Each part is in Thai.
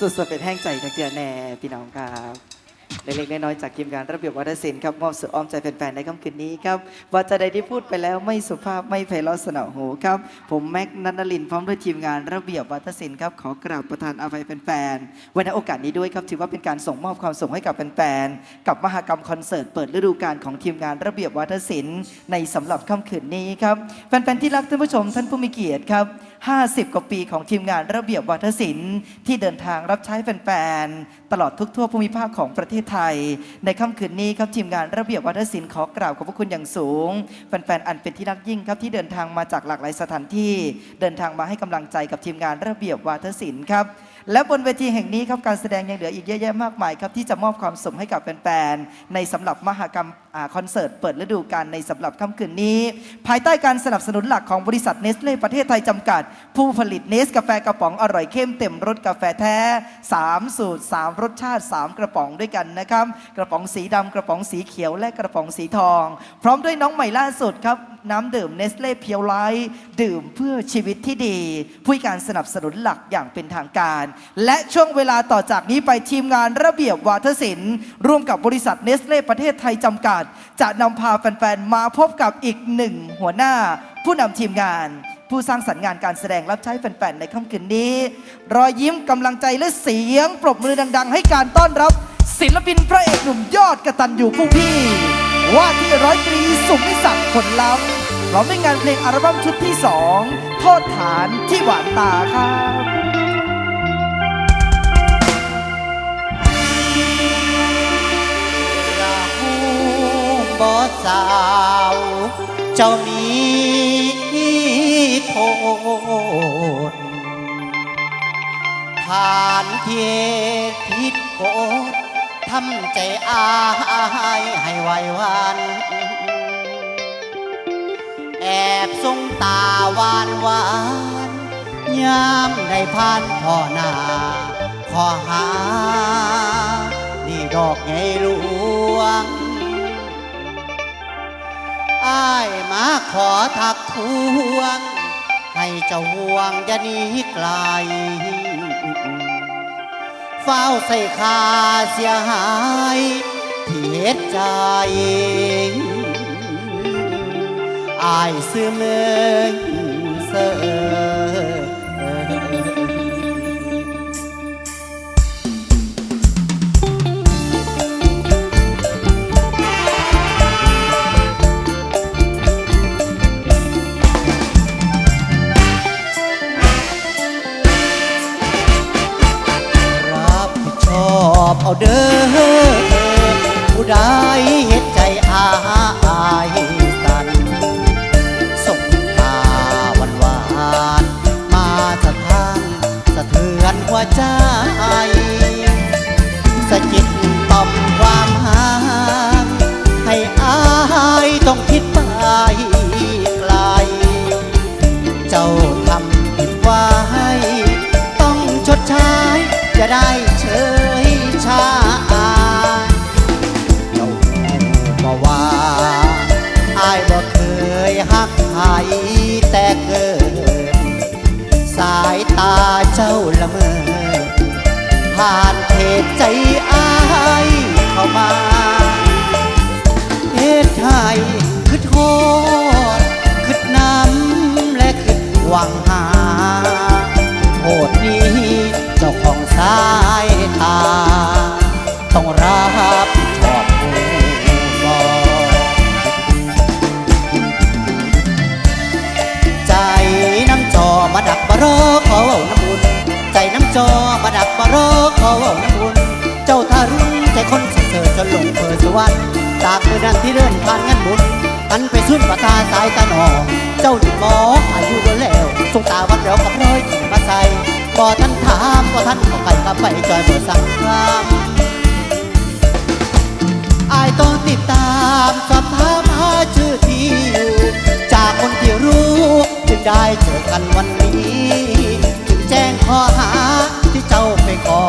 สุดสเป็นแห้งใจทักเดือนแน่พี่น้องครับเล็กๆน้อยๆจากทีมงานระเบียบวัฒนศิลป์ครับมอบสื่ออ้อมใจแฟนๆในค่ำคืนนี้ครับว่าจะใดที่พูดไปแล้วไม่สุภาพไม่ไพเราะสนอหูครับ ผมแม็กซ์นันนลินพร้อมด้วยทีมงานระเบียบวัฒนศิลป์ครับขอกราบประทานอาภัยแฟนๆว้ในโอกาสนี้ด้วยครับถือว่าเป็นการส่งมอบความสุขให้กับแฟนๆกับมหกรรมคอนเสิร์ตเปิดฤดูกาลของทีมงานระเบียบวัฒนศิลป์ในสำหรับค่ำคืนนี้ครับแฟนๆที่รักท่านผู้ชมท่านผู้มีเกียรติครับ 50 กว่าปีของทีมงานระเบียบวัฒนศิลป์ที่เดินทางรับใช้แฟนๆ ตลอดทุกทั่วภูมิภาคของประเทศไทย ในค่ำคืนนี้ครับทีมงานระเบียบวัฒนศิลป์ขอกล่าวขอบพระคุณอย่างสูงแฟนๆ อันเป็นที่รักยิ่งครับที่เดินทางมาจากหลากหลายสถานที่ เดินทางมาให้กำลังใจกับทีมงานระเบียบวัฒนศิลป์ครับและบนเวทีแห่งนี้ครับการแสดงยังเหลืออีกเยอะแยะมากมายครับที่จะมอบความสุขให้กับแฟนๆในสำหรับมหกรรมคอนเสิร์ตเปิดฤดูกาลในสำหรับค่ำคืนนี้ ภายใต้การสนับสนุนหลักของบริษัทเนสเล่ประเทศไทยจำกัด ผู้ผลิตเนสกาแฟกระป๋องอร่อยเข้มเต็มรสกาแฟแท้ 3 สูตร 3 รสชาติ 3 กระป๋องด้วยกันนะครับ กระป๋องสีดำกระป๋องสีเขียวและกระป๋องสีทอง พร้อมด้วยน้องใหม่ล่าสุดครับน้ำดื่มเนสเล่เพียวไลท์ดื่มเพื่อชีวิตที่ดี ผู้การสนับสนุนหลักอย่างเป็นทางการ และช่วงเวลาต่อจากนี้ไปทีมงานระเบียบวาทศิลป์ร่วมกับบริษัทเนสเล่ประเทศไทยจำกัดจะนำพาแฟนๆ มาพบกับอีกหนึ่งหัวหน้า ผู้นำทีมงาน ผู้สร้างสรรค์งานการแสดงรับใช้แฟนๆ ในค่ำคืนนี้ รอยยิ้มกำลังใจและเสียง ปรบมือดัง ๆ ให้การต้อนรับ ศิลปินพระเอกหนุ่มยอดกระตันอยู่ผู้พี่ ว่าที่ร้อยตรีสุมิศักดิ์ผลล้ำพร้อมด้วยงานเพลงอัลบั้มชุดที่สองโทษฐานที่หวานตาครับ บอสาว เจ้ามีโทษผ่านเทียผิดกฎทำใจอายให้ไหวหวัน แอบสงตาหวานหวานยามได้ผ่านพ่อนาขอหา นี่ดอกไงหลวง อ้ายมาขอทักทวง ให้เจ้าห่วงอย่าหนีไกลเฝ้าใส่คาเสียหายที่เหตุใจอายซื้อเมือง เอาเด้อผู้ใด ตาเจ้าละเมอผ่านเขตใจอายเข้ามา หลงเพิสวรรค์จากมือนั้นที่เดินผ่านงานบุญหันไปสุดประตาสายตาหนอเจ้าหยุดมองอายุโดนแล้วสงตาวันเดียวกับร้อยมาใส่บ่ท่านถามบ่ท่านก็ไปกับไปจอยบ่สั่งคำอายต้องติดตามสอบถามหาชื่อที่อยู่จากคนที่รู้จึงได้เจอกันวันนี้จึงแจ้งข้อหาที่เจ้าไปก่อ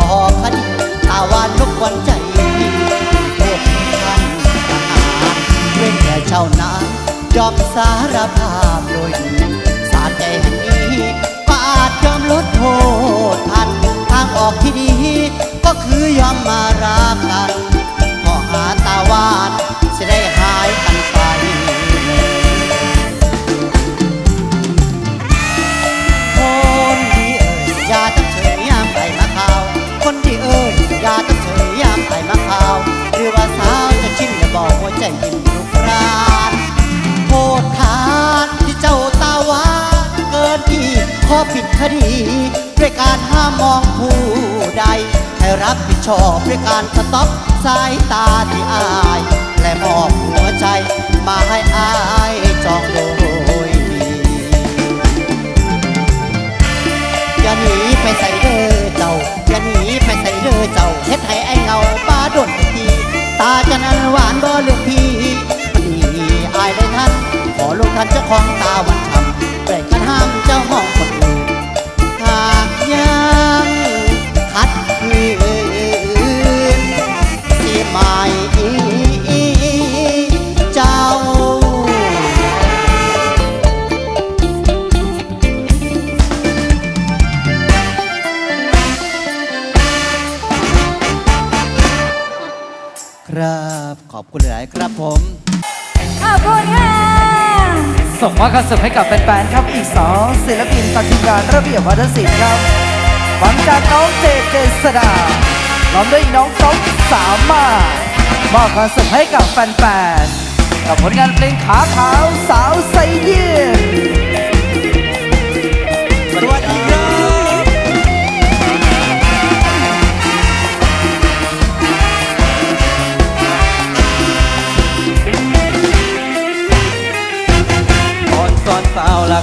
คดีตาวานลุกวันใจ เจ้านั้นยอมสารภาพโดยดี ชอบด้วยการสต็อปสายตาที่อาย และมอบหัวใจมาให้อายจองโดยดีอย่าหนีไปใส่เด้อเจ้าอย่าหนีไปใส่เด้อเจ้าเฮ็ดให้ไอ้เงาป้าดนทีตาจะนั้นหวานบ่เลือกพี่นดีอายได้ทันขอลงทันเจ้าของตาวัน อบคุณหลายครับผม ขอบคุณค่ะ ส่งมอบความสุขให้กับแฟนๆครับอีกสองศิลปินจากทีมงานระเบียบวัฒนศิลป์ครับฟังจากน้องเจเจษดาพร้อมด้วยน้องก๊อฟสามารถมอบความสุขให้กับแฟนๆกับผลงานเพลงขาขาวสาวใสเยืน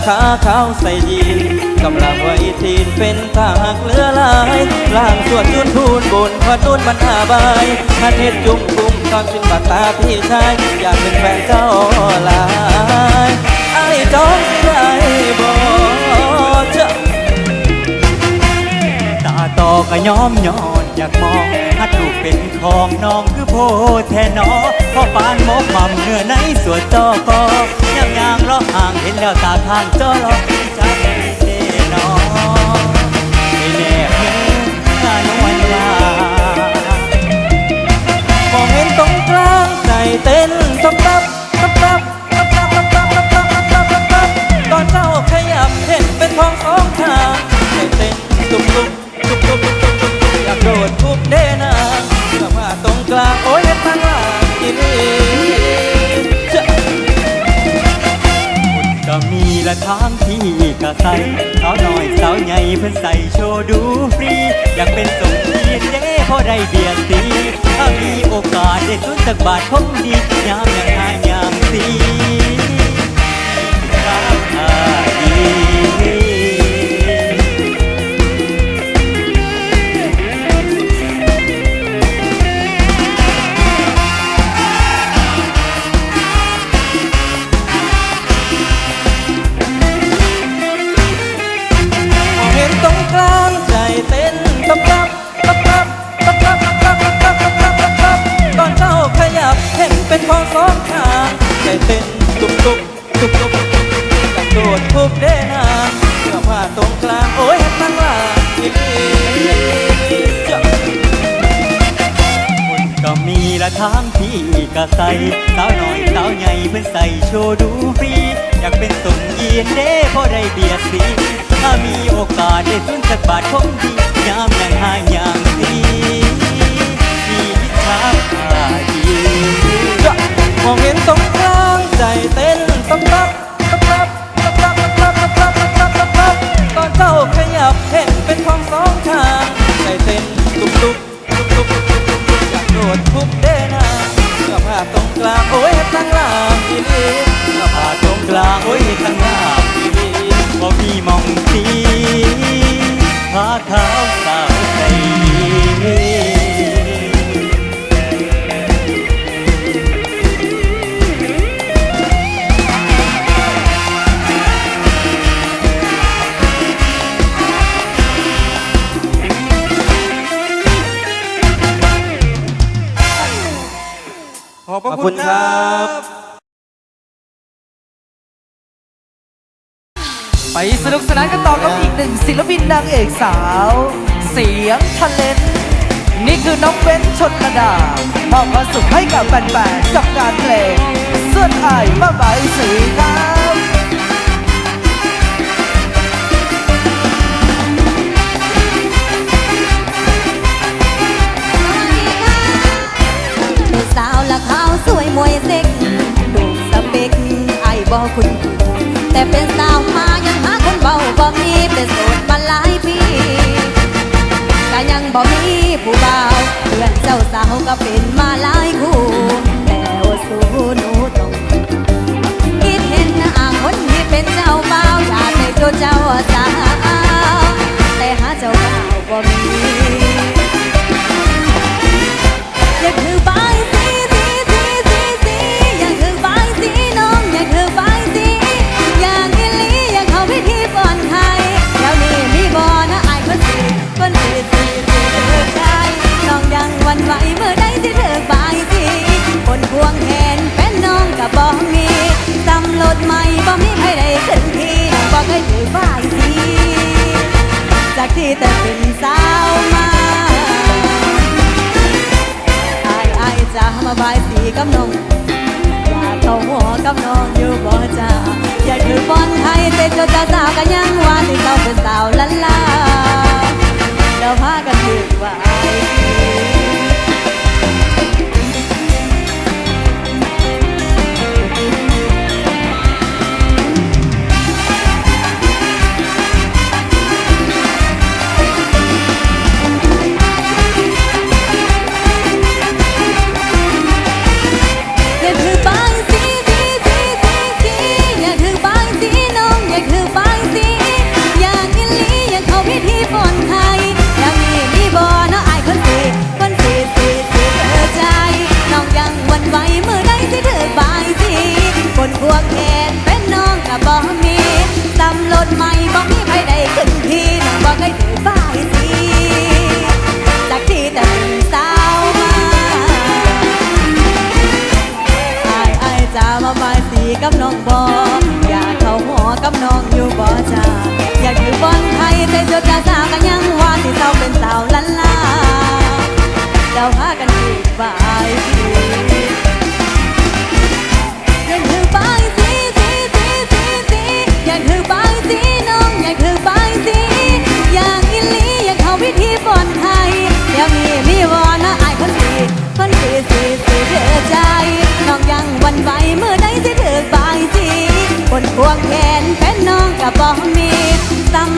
สาวราคาเขาใส่ยีนกำลังไว้ทีนเป็นทหากเลือลายล่างสวดจุนทูนบุญพอตุนบรรหาบายทันเทศจุ่มกุ่มตอนขึ้นมาตาพี่ชาย อยากเป็นแฟนเจ้าลายไอ้จอมได้บ่เจ้าตาต่อก็ย้อมย้อนอยากมองฮัดลูกเป็นของน้องคือโพแทนอพ่อปานมกหม่ำเนื้อในสวดจอกอางยางล้อห่างเห็นแล้วตาทางจอลอใจเด้นเดนอไม่แนบเนื้องานวันลามองเห็นตรงกลางใจเต้นตับตับตับตับตับตับตับตับตับตับตับตับตับตอนเจ้าขยับเห็นเป็นทองสองทางใจเต้นตุบตุบ ละทางที่กะใส่สาวน้อยสาวใหญ่เพิ่นใส่โชว์ดูฟรีอยากเป็นสงทีเด้พอได้เบียดสีถ้ามีโอกาสได้สุนสักบาทคงดียามอย่างหายามสี กะใส่สาวน้อยสาวใหญ่เพิ่นใส่โชว์ดูฟรี อยากเป็นสมเยียรติเด้พอได้เบียดสีถ้ามีโอกาสได้สุนสักบาทคงดียามยังหายอย่างสีมีวิชาอาดีมองเห็นตรงกลางใจเต้น ไปสนุกสนานกันต่อกับอีกหนึ่งศิลปินนางเอกสาว เสียงทะเลนนี่คือน้องเบ้นชนระดามอบความสุขให้กับแฟนๆกับการเพลงเสื้อไทยมาใบสีครับเป็นสาวละขาวสวยมวยเซ็กดูสเปกไอ้บ่คุณ แต่เป็นสาวมา เบาบ่มีเป็นโสดมาหลายปีก็ยังบ่มีผู้เบาเพื่อนเจ้าสาวก็เป็นมาหลายคู่แต่ว่าสู้หนูต้องคิดเห็นหน้าคนที่เป็นเจ้าเบาอยากให้ตัวเจ้าสาวแต่หาเจ้าเบาบ่มีอยากคือใบา กับบ่มีตำรถใหม่บ่มีใครได้ขึ้นทีน้องบ่เคยถือใบายสีจากที่แต่เป็นสาวมาอายอายจะมาบายสีกับน้องอยากเข้าหัวกับน้องอยู่บ่จ้าอยากถือบอลไทยแต่เจ้าจ้าสาวกันยังว่าที่เขาเป็นสาวลันลาเราพากันถือว่าอ กับน้องบออยากเข้าหัวกับน้องอยู่บ่จ้าอยากถือบอลไทยแต่เจ้าจ้าสากันยังว่าที่เจ้าเป็นสาวลันลาเจ้าพากันถือบายสีอยากถือบายสีสีสีสีสีอยากถือบายสีน้องอยากถือบายสีอยากกินลีอยากเข้าพิธีบอลไทยเดี๋ยวนี้มีวอนะอายคนสีคนสีสีสีเธอใจน้องยังวันไหว คนควงแขนแฟนน้องกับบอมีตำ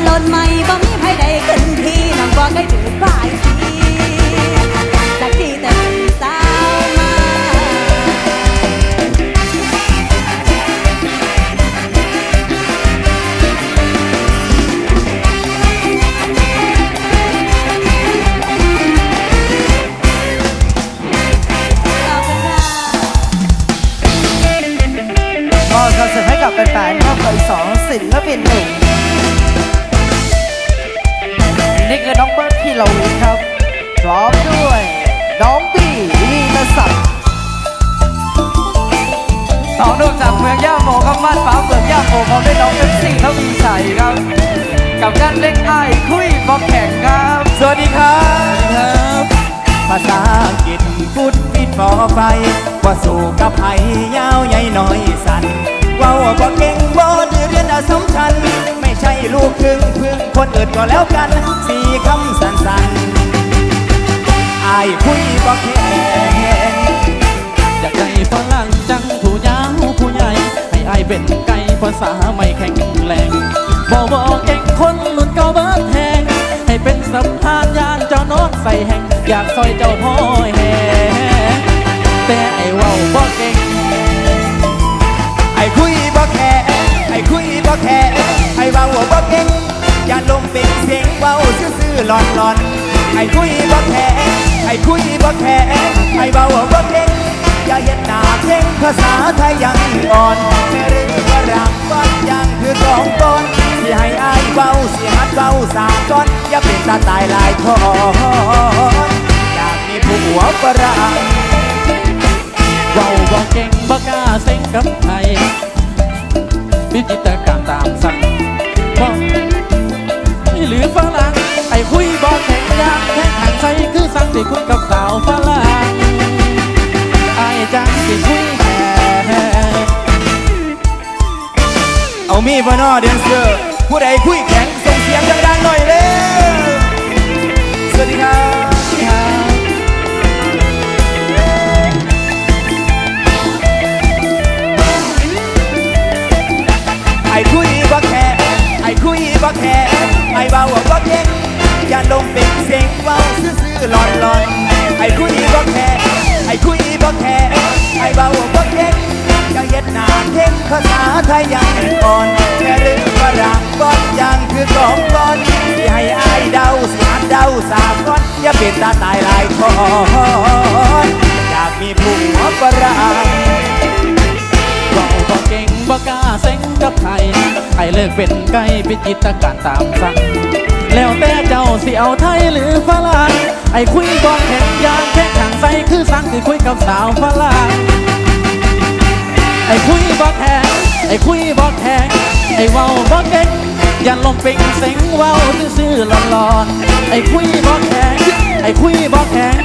าโมครับมาดฟ้าเมืองย่าโมพร้อมด้วยน้องเป็นสี่ทวีชัยครับ กับการเล่นไอ้ายคุยบอกแข่งครับ สวัสดีครับภาษาอังกฤษฟุตฟิตบอไฟว่าสู่กับไผยาวใหญ่น้อยสันเว่าบ่เก่งบ่ดือเรียนอสมชัน ไม่ใช่ลูกครึ่งพึ่งคนอื่นก็แล้วกันสี่คำสั้นๆอายคุยบ่แข็งอยากได้ฝรั่งจัง เป็นไก่ภาษาไม่แข็งแรงบอกบอกเก่งคนรุ่นเก่าเบิดแหงให้เป็นสะพานยานเจ้านอนใส่แหงอยากซอยเจ้าพ่อแห่แต่ไอ้ว้าบ่เก่งไอ้คุยบ่แค่ไอ้คุยบ่แค่ไอ้ว้าบ่เก่งอย่าลงเป็นเสียงเว้าซื่อๆหลอนลอนๆไอ้คุยบ่แค่ไอ้คุยบ่แค่ไอ้ว้าบ่เก่ง อย่าเห็นหน้าเก่งภาษาไทยยังอ่อนแม่เรื่องฝรั่งฟังยังคือกองกอนสิให้อายเว้าสิฮัดเว้าสามก้อนอย่าเป็นตาตายหลายทอนอยากมีผัวฝรั่งเว้าบ่เก่งบ่กล้าเซ็งกับใครวิจิตรการตามสั่งบ่นี่หรือฝรั่งไอ้คุยบ่แข็งสิคุยกับสาวฝรั่ง สิคุยแค่เอามีบ่นอเดนเซอร์ผู้ใดคุยแข็งส่งเสียงดังๆหน่อยเร็วสวัสดีครับไอ้คุยบ่แค่ไอ้คุยบ่แค่ไอ้เบาบ่เก่งอย่าลงเป็นเสียงเว้าซื่อๆหลอนๆไอ้คุยบ่แค่ ไอ้คุยบ่แค่ไอ้เบาบ่เก่งอย่าเย็ดหนาเท่งภาษาไทยยังอ่อนแค่ลืมฝรั่งก้อนยังคือกองก้อนที่ให้อายเดาสิหันเดาสามก้อนอย่าเป็นตาตายหลายคนอยากมีผู้อวฝรั่งเราบ่เก่งบ่กล้าเซ็งกับใครใครเลิกเป็นไก่พิจิตรการตามสั่งแล้วแต่เจ้าสิเอาไทยหรือฝรั่งไอ้คุยบ่แข็งยา คือสั่งสิคุยกับสาวฝรั่งไอ้คุยบ่แข็งไอ้คุยบ่แข็งไอ้เว้าบ่เก่งอย่าลงเป็งเซ็งเว้าซื่อๆหลอนๆไอ้คุยบ่แข็งไอ้คุยบ่แข็ง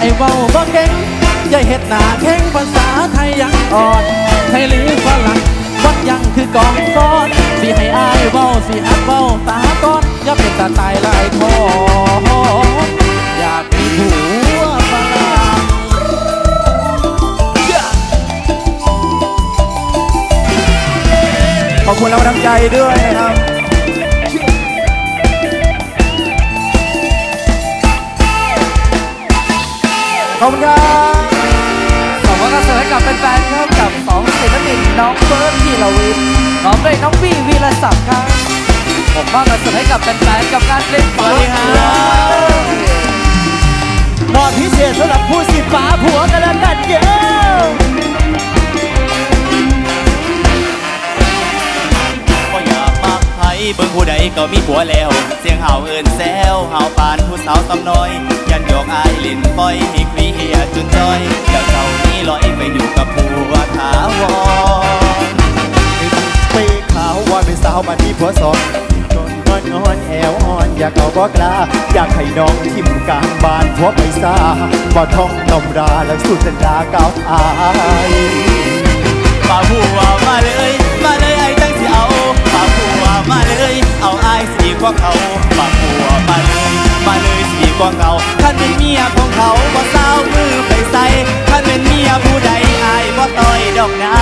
ไอ้เว้าบ่เก่งอย่าเฮ็ดหน้าแข็งภาษาไทยยังอ่อนไทยหรือฝรั่งวัดยังคือกองก้อนสิให้อายเว้าสิอักเว้าตาก้อนอย่าเป็นตาตายลายทออยากมีผัวฝ ขอบคุณแล้วกำลังใจด้วยนะครับ ขอบคุณครับขอบคุณกระเสริฐกับแฟนๆครับกับสองศิลปินน้องเบิร์ดพีรวิทย์น้องด้วยน้องบี้วีรศักดิ์ครับ ผมมอกระเสริฐให้กับแฟนๆกับการเล่นบอลสวัสดีครับนอนพิเศษสำหรับผู้สิฟ้าผัวกันแล้วกันเย เบิ่งผู้ใดก็มีผัวแล้ว เสียงเห่าเอินแซวเห่าปานผู้สาวตำน้อย ยันหยอกอายเล่นปล่อยให้คลีเฮียจนจอยแล้วเจ้านี้ลอยไปอยู่กับผัวถาวรปีขาวว่าเป็นสาวมันมีผัวสองจนงอนงอนแอวอ่อนอยากเอาบอกลาอยากให้น้องทิมกลางบ้านผัวไปซาบ่ท่องตำราหลักสูตรสัญญากับอายป่าผัวมาเลย มาเลยไอ้จังสิเอาป่าผัว มาเลย เอาไอ้ายสีกว่าเขาป่าผัวมาเลย มาเลยสีกว่าเขาท่านเป็นเมียของเขาบ่สาวมือไปใส่ท่านเป็นเมียผู้ใดอายบ่ต่อยดอกนา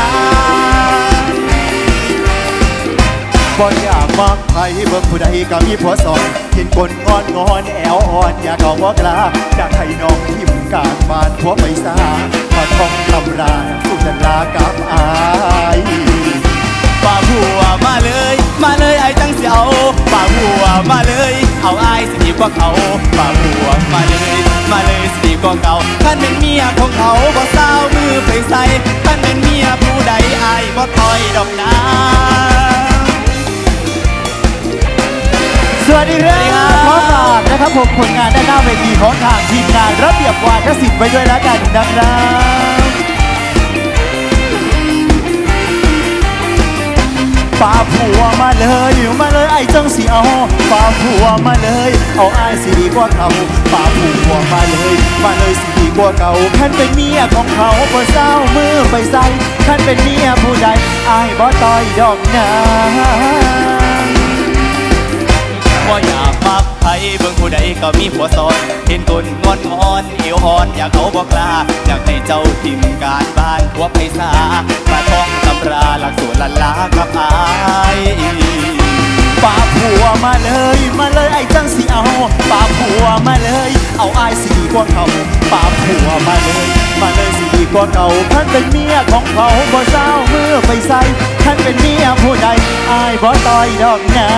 บ่อยากมักไผเบิ่งผู้ใดก็มีผัวสองเห็นคนงอนงอนแอวอ่อนอยากเอาบอกล้าอยากให้น้องทิมกลางบ้านผัวไปซาบ่ท่องตำราสูตรสัญญากับอาย ป่าผัวมาเลย มาเลยไอ้จังสิเอาป่าผัวมาเลย เอาไอ้ายสิดีกว่าเขาป่าผัวมาเลย มาเลยสิดีกว่าเก่าท่านเป็นเมียของเขาบ่สาวมือไปใส่ท่านเป็นเมียผู้ใดอายบ่ถอยดอกนาสวัสดีครับสวัสดีครับขอฝากนะครับผมผลงานด้านหน้าเวทีของทางทีมงานระเบียบวาทศิลป์ไว้ด้วยแล้วกันนะครับ ป่าผัวมาเลยมาเลยไอ้จังสีเอาป่าผัวมาเลย เอาไอ้สีดีกว่าเขาป่าผัวมาเลย มาเลยสีดีกว่าเก่าท่านเป็นเมียของเขาบ่เศร้ามือไปใส่ท่านเป็นเมียผู้ใดไอ้บ่ต่อยดอกนาว่าอยากมักใครเบิ่งผู้ใดก็มีหัวซอนเห็นคนงอนงอนเอวอ่อนอยากเอาบอกลาอยากให้เจ้าทิมการบ้านหัวไปซามาทอ กับอายป้าผัวมาเลยมาเลยไอ้จังสีเอาป้าผัวมาเลย เอาไอ้ายสีดีกว่าเขาป้าผัวมาเลย มาเลยสีดีกว่าเขาท่านเป็นเมียของเขาบ่เศร้าเมื่อไปใส่ท่านเป็นเมียผู้ใดไอ้ายบ่ต่อยดอกนา